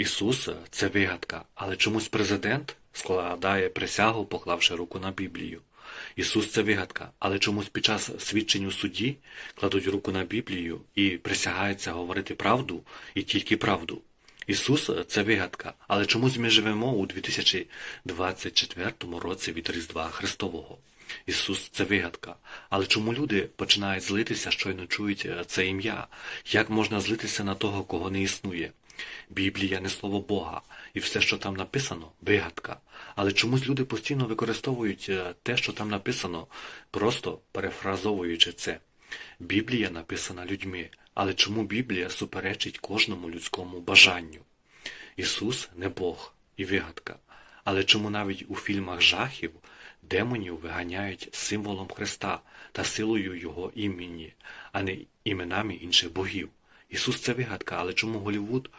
Ісус це вигадка, але чомусь президент складає присягу, поклавши руку на Біблію. Ісус це вигадка, але чомусь під час свідчень у суді кладуть руку на Біблію і присягаються говорити правду і тільки правду. Ісус це вигадка, але чомусь ми живемо у 2024 році від Різдва Христового. Ісус це вигадка. Але чому люди починають злитися, щойно чують е, це ім'я? Як можна злитися на того, кого не існує? Біблія не слово Бога, і все, що там написано, вигадка. Але чомусь люди постійно використовують е, те, що там написано, просто перефразовуючи це. Біблія написана людьми, але чому Біблія суперечить кожному людському бажанню? Ісус не Бог і вигадка. Але чому навіть у фільмах жахів демонів виганяють символом Христа та силою Його імені, а не іменами інших богів? Ісус це вигадка, але чому Голівуд